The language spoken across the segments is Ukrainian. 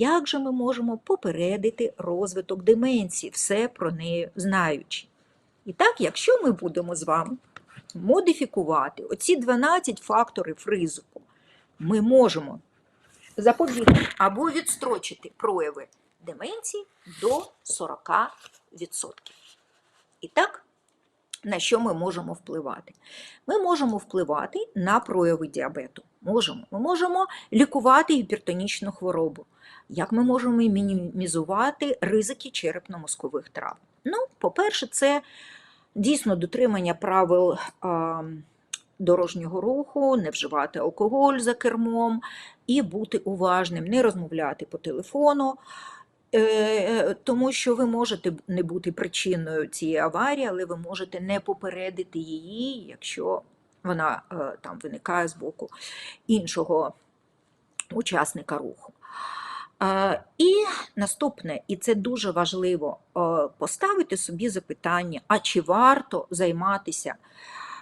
Як же ми можемо попередити розвиток деменції, все про неї знаючи? І так, якщо ми будемо з вами модифікувати оці 12 факторів ризику, ми можемо запобігти або відстрочити прояви деменції до 40%. І так, на що ми можемо впливати? Ми можемо впливати на прояви діабету. Можемо. Ми можемо лікувати гіпертонічну хворобу. Як ми можемо мінімізувати ризики черепно-мозкових травм? Ну, по-перше, це дійсно дотримання правил дорожнього руху, не вживати алкоголь за кермом і бути уважним, не розмовляти по телефону. Е, Тому що ви можете не бути причиною цієї аварії, але ви можете не попередити її, якщо вона е, там виникає з боку іншого учасника руху. Е, І наступне, і це дуже важливо, е, поставити собі запитання, а чи варто займатися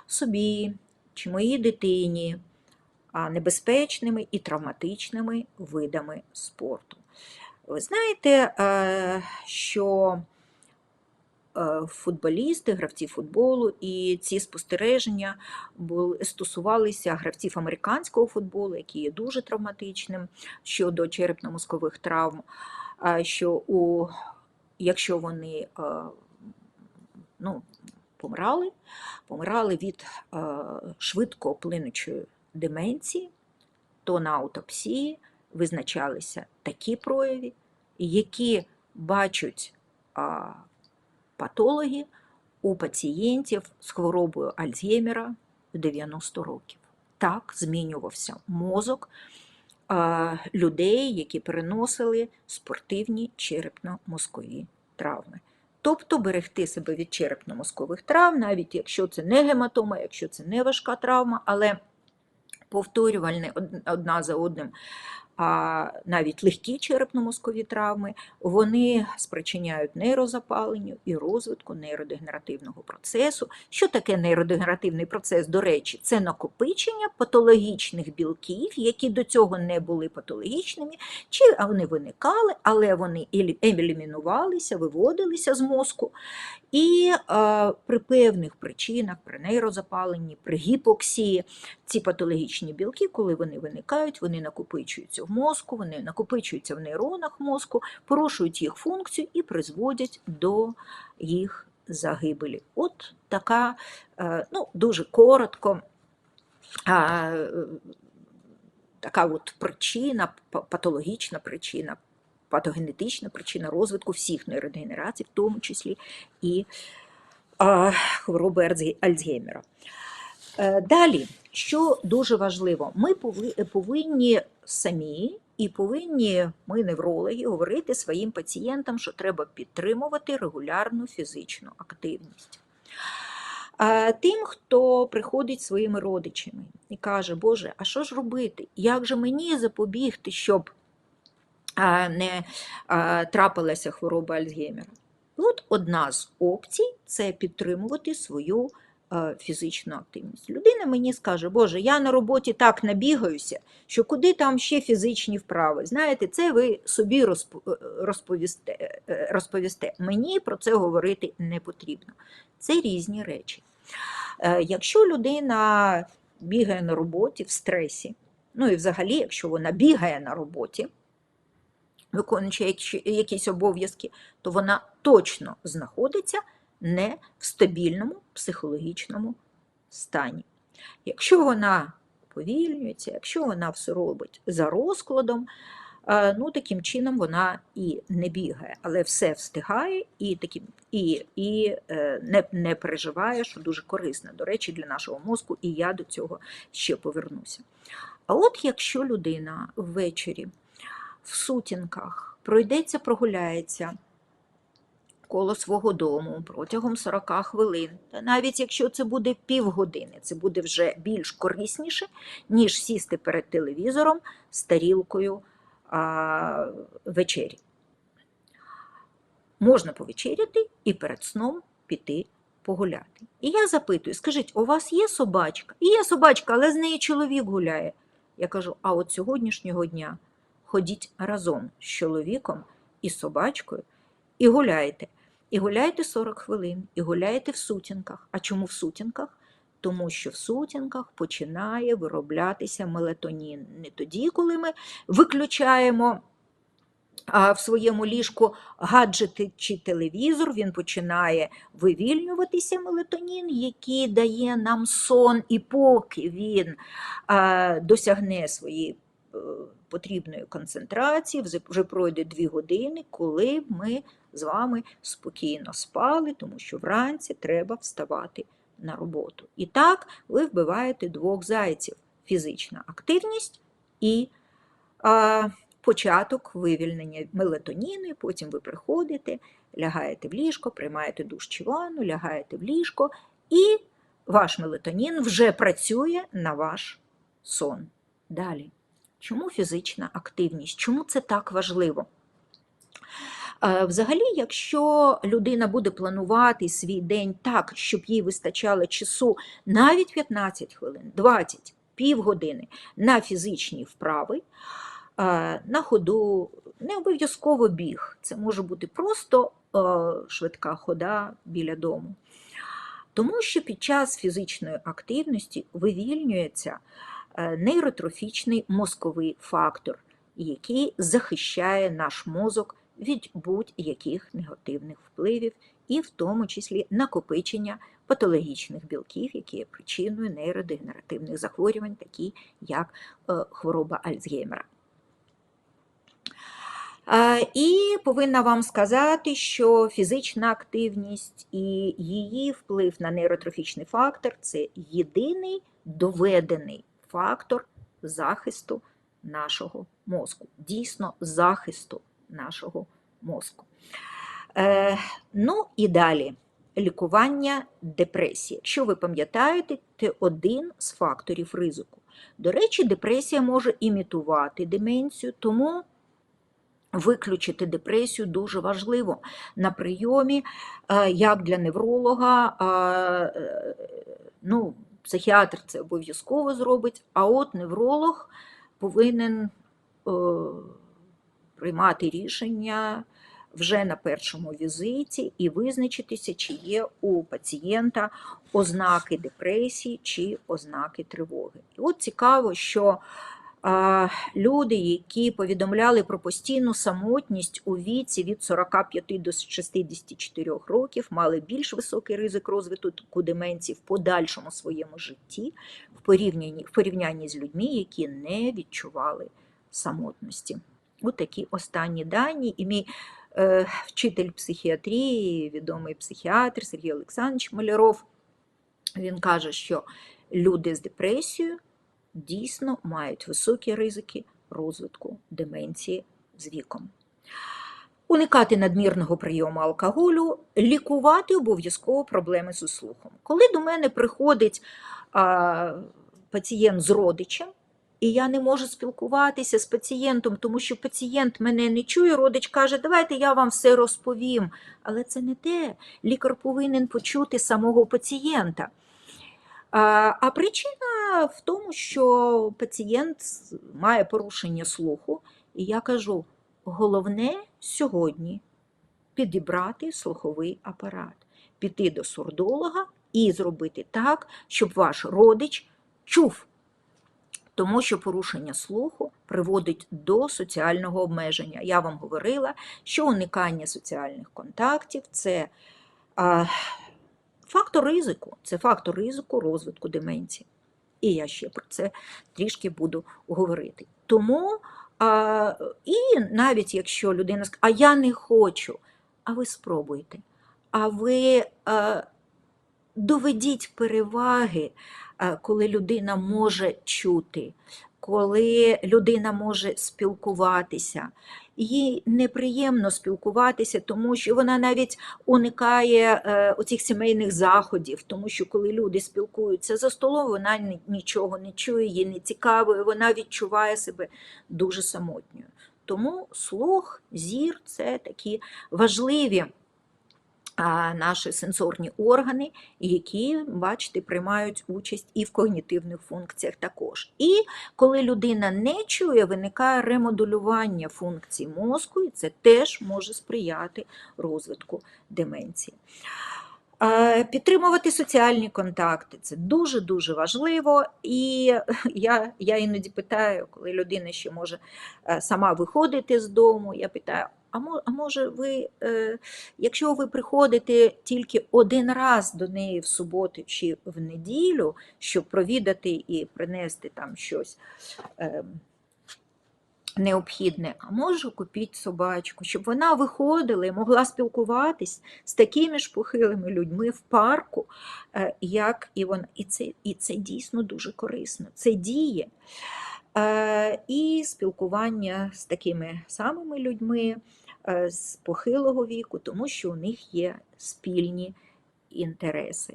собі чи моїй дитині небезпечними і травматичними видами спорту. Ви знаєте, що е, футболісти, гравці футболу і ці спостереження стосувалися гравців американського футболу, які є дуже травматичним щодо черепно-мозкових травм, що у, якщо вони е, ну, помирали, помирали від е, швидко плинучої деменції, то на аутопсії визначалися такі прояви, які бачать а, патологи у пацієнтів з хворобою Альцгеймера в 90 років. Так змінювався мозок а, людей, які переносили спортивні черепно-мозкові травми. Тобто берегти себе від черепно-мозкових травм, навіть якщо це не гематома, якщо це не важка травма, але повторювальне одна за одним навіть легкі черепно-мозкові травми, вони спричиняють нейрозапаленню і розвитку нейродегенеративного процесу. Що таке нейродегенеративний процес? До речі, це накопичення патологічних білків, які до цього не були патологічними, чи вони виникали, але вони елімінувалися, виводилися з мозку. І е, при певних причинах, при нейрозапаленні, при гіпоксії, ці патологічні білки, коли вони виникають, вони накопичуються мозку, вони накопичуються в нейронах мозку, порушують їх функцію і призводять до їх загибелі. От така, е, ну, дуже коротко. Така от причина, патологічна причина патогенетична причина розвитку всіх нейродегенерацій, в тому числі і хвороби Альцгеймера. Е, далі, що дуже важливо, ми повинні самі і повинні ми, неврологи, говорити своїм пацієнтам, що треба підтримувати регулярну фізичну активність. Тим, хто приходить своїми родичами і каже, Боже, а що ж робити? Як же мені запобігти, щоб не трапилася хвороба Альцгеймера. От одна з опцій це підтримувати свою фізичну активність. Людина мені скаже, Боже, я на роботі так набігаюся, що куди там ще фізичні вправи. Знаєте, це ви собі розповісте. Е, розповісте. Мені про це говорити не потрібно. Це різні речі. Е, якщо людина бігає на роботі в стресі, ну і взагалі, якщо вона бігає на роботі, виконуючи якісь обов'язки, то вона точно знаходиться не в стабільному психологічному стані. Якщо вона повільнюється, якщо вона все робить за розкладом, ну таким чином вона і не бігає, але все встигає і таким, і, і е, не, не переживає, що дуже корисно, до речі, для нашого мозку, і я до цього ще повернуся. А от якщо людина ввечері в сутінках, пройдеться, прогуляється коло свого дому протягом 40 хвилин. Та навіть якщо це буде півгодини, це буде вже більш корисніше, ніж сісти перед телевізором з тарілкою а, вечері. Можна повечеряти і перед сном піти погуляти. І я запитую: скажіть, у вас є собачка? І є собачка, але з нею чоловік гуляє. Я кажу: а от сьогоднішнього дня ходіть разом з чоловіком і собачкою і гуляйте. І гуляйте 40 хвилин, і гуляйте в сутінках. А чому в сутінках? Тому що в сутінках починає вироблятися мелатонін. Не тоді, коли ми виключаємо а, в своєму ліжку гаджети чи телевізор, він починає вивільнюватися мелатонін, який дає нам сон, і поки він а, досягне своєї е, потрібної концентрації, вже- пройде 2 години, коли ми з вами спокійно спали, тому що вранці треба вставати на роботу. І так ви вбиваєте двох зайців: фізична активність і а, початок вивільнення мелатоніну, потім ви приходите, лягаєте в ліжко, приймаєте душ чи ванну, лягаєте в ліжко, і ваш мелатонін вже працює на ваш сон. Далі. Чому фізична активність? Чому це так важливо? Е, Взагалі, якщо людина буде планувати свій день так, щоб їй вистачало часу навіть 15 хвилин, 20, півгодини на фізичні вправи, е, на ходу, не обов'язково біг, це може бути просто е, швидка хода біля дому. Тому що під час фізичної активності вивільнюється нейротрофічний мозковий фактор, який захищає наш мозок від будь-яких негативних впливів, і в тому числі накопичення патологічних білків, які є причиною нейродегенеративних захворювань, такі як е, хвороба Альцгеймера. Е, І повинна вам сказати, що фізична активність і її вплив на нейротрофічний фактор це єдиний доведений фактор захисту нашого мозку. Дійсно, захисту нашого мозку. Е, ну і далі. Лікування депресії. Якщо ви пам'ятаєте, це один з факторів ризику. До речі, депресія може імітувати деменцію, тому виключити депресію дуже важливо на прийомі, е, як для невролога, е, ну, психіатр це обов'язково зробить, а от невролог повинен е, приймати рішення вже на першому візиті і визначитися, чи є у пацієнта ознаки депресії чи ознаки тривоги. І от цікаво, що люди, які повідомляли про постійну самотність у віці від 45 до 64 років, мали більш високий ризик розвитку деменції в подальшому своєму житті в порівнянні, в порівнянні з людьми, які не відчували самотності. От такі останні дані. І мій е, вчитель психіатрії, відомий психіатр Сергій Олександрович Маляров, він каже, що люди з депресією дійсно мають високі ризики розвитку деменції з віком. Уникати надмірного прийому алкоголю, лікувати обов'язково проблеми з слухом. Коли до мене приходить а, пацієнт з родичем, і я не можу спілкуватися з пацієнтом, тому що пацієнт мене не чує, родич каже, давайте я вам все розповім. Але це не те. Лікар повинен почути самого пацієнта. А причина в тому, що пацієнт має порушення слуху, і я кажу: головне сьогодні підібрати слуховий апарат, піти до сурдолога і зробити так, щоб ваш родич чув. Тому що порушення слуху приводить до соціального обмеження. Я вам говорила, що уникання соціальних контактів це а, фактор ризику, це фактор ризику розвитку деменції. І я ще про це трішки буду говорити. Тому, а, і навіть якщо людина скаже, а я не хочу, а ви спробуйте, а ви а, доведіть переваги коли людина може чути, коли людина може спілкуватися. Їй неприємно спілкуватися, тому що вона навіть уникає е, оцих сімейних заходів, тому що коли люди спілкуються за столом, вона нічого не чує, їй не цікаво, і вона відчуває себе дуже самотньою. Тому слух, зір це такі важливі наші сенсорні органи, які, бачите, приймають участь і в когнітивних функціях також. І коли людина не чує, виникає ремодулювання функцій мозку, і це теж може сприяти розвитку деменції. Підтримувати соціальні контакти це дуже-дуже важливо. І я, я іноді питаю, коли людина ще може е, сама виходити з дому, я питаю, а може ви, е, якщо ви приходите тільки один раз до неї в суботу чи в неділю, щоб провідати і принести там щось е, необхідне, а може купіть собачку, щоб вона виходила і могла спілкуватись з такими ж похилими людьми в парку, е, як і вона. І це, і це дійсно дуже корисно. Це діє. Е, І спілкування з такими самими людьми е, з похилого віку, тому що у них є спільні інтереси.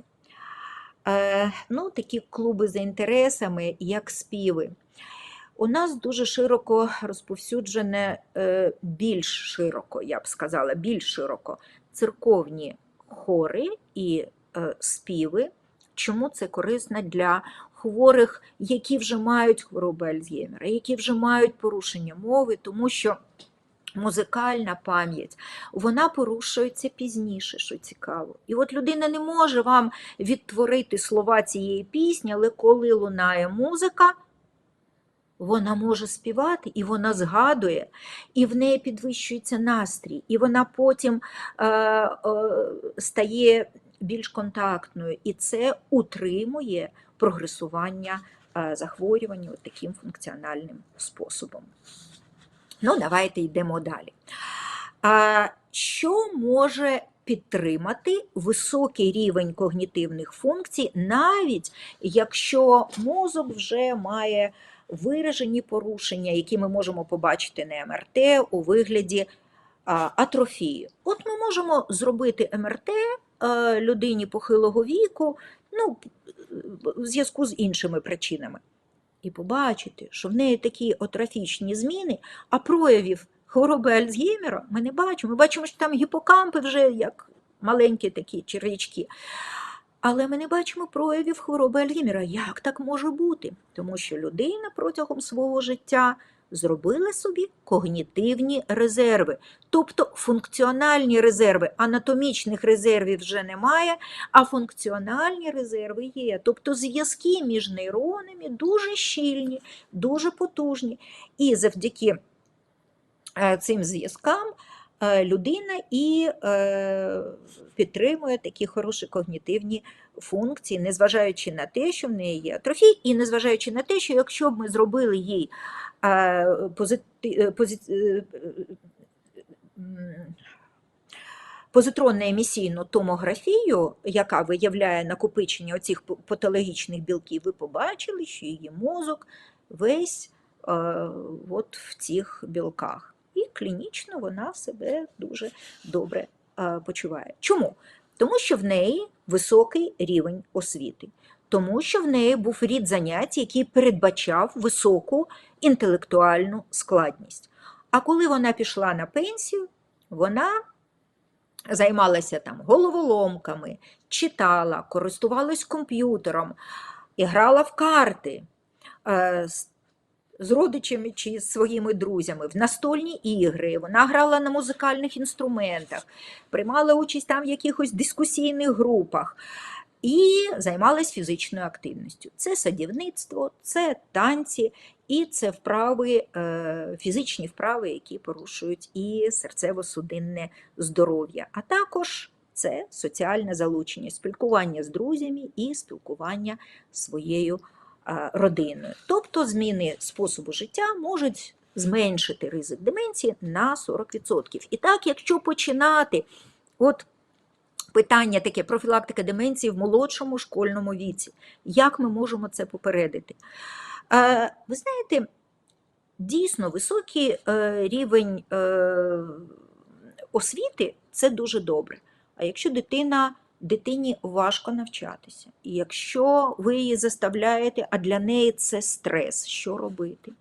Е, Ну, такі клуби за інтересами, як співи. У нас дуже широко розповсюджене, більш широко, я б сказала, більш широко церковні хори і співи. Чому це корисно для хворих, які вже мають хворобу Альцгеймера, які вже мають порушення мови, тому що музикальна пам'ять вона порушується пізніше, що цікаво. І от людина не може вам відтворити слова цієї пісні, але коли лунає музика, вона може співати, і вона згадує, і в неї підвищується настрій, і вона потім е, е, стає більш контактною, і це утримує прогресування е, захворювання таким функціональним способом. Ну, давайте йдемо далі. Що може підтримати високий рівень когнітивних функцій, навіть якщо мозок вже має виражені порушення, які ми можемо побачити на МРТ у вигляді атрофії. От ми можемо зробити МРТ е, людині похилого віку, ну, в зв'язку з іншими причинами. І побачити, що в неї такі атрофічні зміни, а проявів хвороби Альцгеймера ми не бачимо. Ми бачимо, що там гіпокампи вже як маленькі такі черв'ячки. Але ми не бачимо проявів хвороби Альцгеймера. Як так може бути? Тому що людина протягом свого життя зробила собі когнітивні резерви, тобто функціональні резерви. Анатомічних резервів вже немає, а функціональні резерви є. Тобто зв'язки між нейронами дуже щільні, дуже потужні. І завдяки е, цим зв'язкам людина і е, підтримує такі хороші когнітивні функції, незважаючи на те, що в неї є атрофія, і незважаючи на те, що якщо б ми зробили їй е, позити- е, позит- е, позитронну емісійну томографію, яка виявляє накопичення оцих патологічних білків, ви побачили, що її мозок весь е, от в цих білках. І клінічно вона себе дуже добре почуває. Чому? Тому що в неї високий рівень освіти, тому що в неї був рід занять, який передбачав високу інтелектуальну складність. А коли вона пішла на пенсію, вона займалася там головоломками, читала, користувалась комп'ютером, грала в карти е, з, родичами чи з своїми друзями, в настольні ігри. Вона грала на музикальних інструментах, приймала участь там в якихось дискусійних групах. І займалась фізичною активністю. Це садівництво, це танці, і це вправи, е, фізичні вправи, які порушують і серцево-судинне здоров'я, а також це соціальне залучення, спілкування з друзями і спілкування з своєю родиною. Тобто зміни способу життя можуть зменшити ризик деменції на 40%. І так, якщо починати, от питання таке профілактика деменції в молодшому школьному віці, як ми можемо це попередити? Е, Ви знаєте, дійсно високий е, рівень е, освіти це дуже добре. А якщо дитина, дитині важко навчатися, і якщо ви її заставляєте, а для неї це стрес, що робити?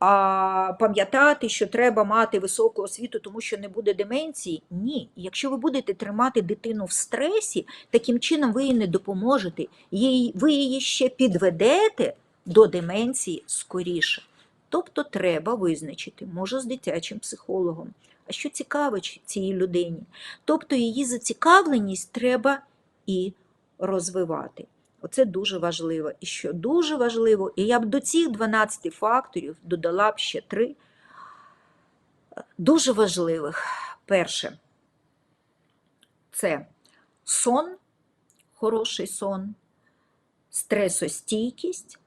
а пам'ятати, що треба мати високу освіту, тому що не буде деменції. Ні. Якщо ви будете тримати дитину в стресі, таким чином ви їй не допоможете. Їй, ви її ще підведете до деменції скоріше. Тобто треба визначити, може з дитячим психологом. А що цікаво цій людині? Тобто її зацікавленість треба і розвивати. Оце дуже важливо. І що дуже важливо, і я б до цих 12 факторів додала б ще три дуже важливих. Перше, це сон, хороший сон, стресостійкість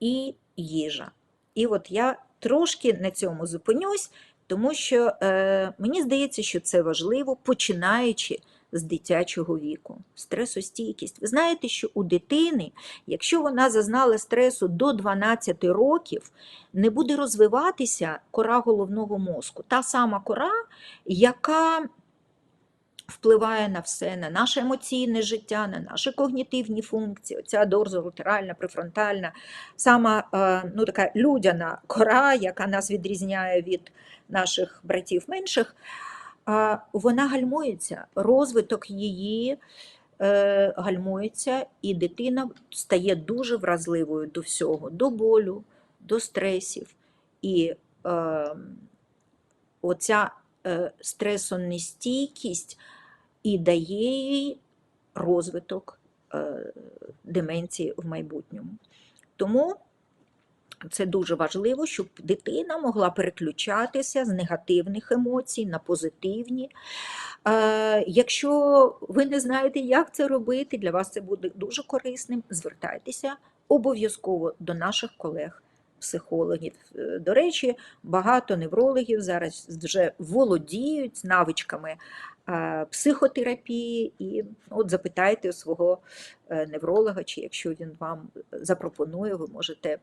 і їжа. І от я трошки на цьому зупинюсь, тому що е, мені здається, що це важливо, починаючи з дитячого віку. Стресостійкість. Ви знаєте, що у дитини, якщо вона зазнала стресу до 12 років, не буде розвиватися кора головного мозку. Та сама кора, яка впливає на все, на наше емоційне життя, на наші когнітивні функції. Оця дорзолатеральна, префронтальна, сама е, ну, така людяна кора, яка нас відрізняє від наших братів менших, вона гальмується, розвиток її е, гальмується, і дитина стає дуже вразливою до всього, до болю, до стресів. І е, оця е, стресонестійкість і дає їй розвиток е, деменції в майбутньому. Тому це дуже важливо, щоб дитина могла переключатися з негативних емоцій на позитивні. Е, Якщо ви не знаєте, як це робити, для вас це буде дуже корисним, звертайтеся обов'язково до наших колег. Психологів. Е, До речі, багато неврологів зараз вже володіють навичками психотерапії, і от запитайте у свого е, невролога, чи якщо він вам запропонує, ви можете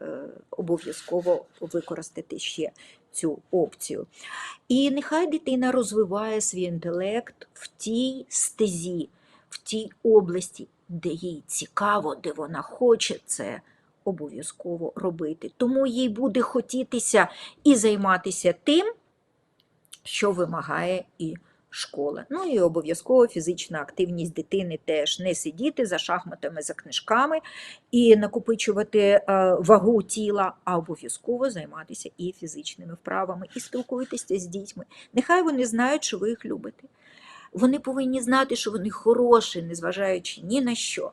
е, обов'язково використати ще цю опцію. І нехай дитина розвиває свій інтелект в тій стезі, в тій області, де їй цікаво, де вона хоче це обов'язково робити. Тому їй буде хотітися і займатися тим, що вимагає і школа. Ну і обов'язково фізична активність дитини теж не сидіти за шахматами, за книжками і накопичувати е, вагу тіла, а обов'язково займатися і фізичними вправами, і спілкуйтеся з дітьми. Нехай вони знають, що ви їх любите. Вони повинні знати, що вони хороші, незважаючи ні на що.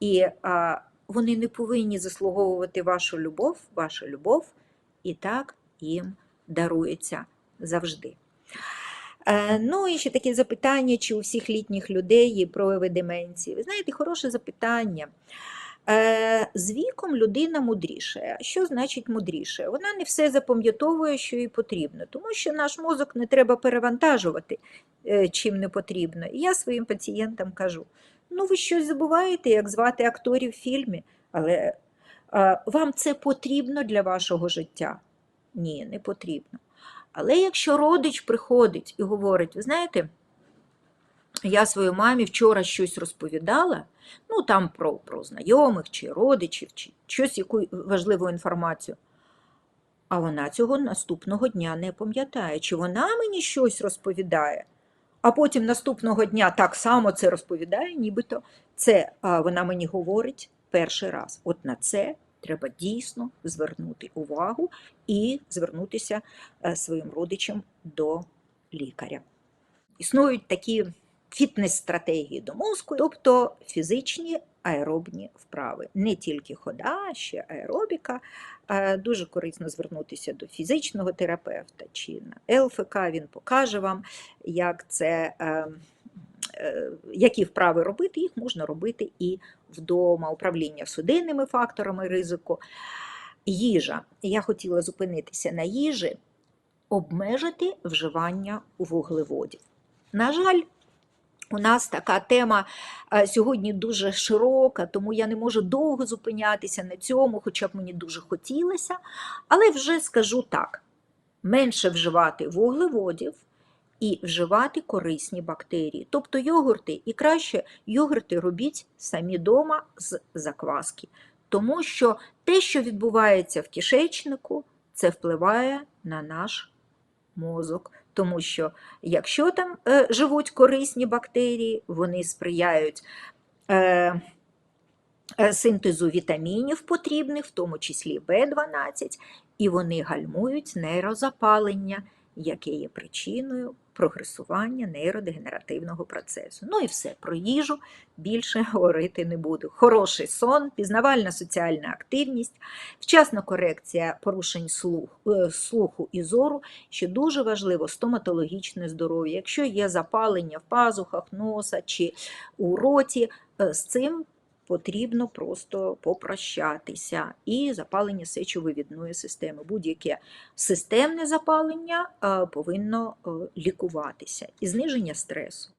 І а, вони не повинні заслуговувати вашу любов, ваша любов і так їм дарується завжди. Е, Ну і ще таке запитання, чи у всіх літніх людей є прояви деменції. Ви знаєте, хороше запитання. Е, З віком людина мудріше. Що значить мудріше? Вона не все запам'ятовує, що їй потрібно, тому що наш мозок не треба перевантажувати, е, чим не потрібно. І я своїм пацієнтам кажу: ну ви щось забуваєте, як звати акторів в фільмі, але е, вам це потрібно для вашого життя? Ні, не потрібно. Але якщо родич приходить і говорить, ви знаєте, я своїй мамі вчора щось розповідала, ну там про, про знайомих чи родичів, чи щось яку важливу інформацію. А вона цього наступного дня не пам'ятає, чи вона мені щось розповідає, а потім наступного дня так само це розповідає, нібито це вона мені говорить перший раз. От на це треба дійсно звернути увагу і звернутися е, своїм родичам до лікаря. Існують такі фітнес-стратегії до мозку, тобто фізичні аеробні вправи. Не тільки хода, ще аеробіка. Е, Дуже корисно звернутися до фізичного терапевта чи на ЛФК, він покаже вам, як це. е, е, Які вправи робити, їх можна робити і вдома, управління судинними факторами ризику. Їжа. Я хотіла зупинитися на їжі, обмежити вживання вуглеводів. На жаль, у нас така тема е, сьогодні дуже широка, тому я не можу довго зупинятися на цьому, хоча б мені дуже хотілося. Але вже скажу так: менше вживати вуглеводів і вживати корисні бактерії, тобто йогурти, і краще йогурти робіть самі вдома з закваски. Тому що те, що відбувається в кишечнику, це впливає на наш мозок. Тому що якщо там е, живуть корисні бактерії, вони сприяють е, е, синтезу вітамінів потрібних, в тому числі В12, і вони гальмують нейрозапалення, яке є причиною прогресування нейродегенеративного процесу. Ну і все, про їжу більше говорити не буду. Хороший сон, пізнавальна соціальна активність, вчасна корекція порушень е, слуху і зору, що дуже важливо, стоматологічне здоров'я. Якщо є запалення в пазухах, носа чи у роті, е, з цим потрібно просто попрощатися. І запалення сечовивідної системи. Будь-яке системне запалення е, повинно е, лікуватися і зниження стресу.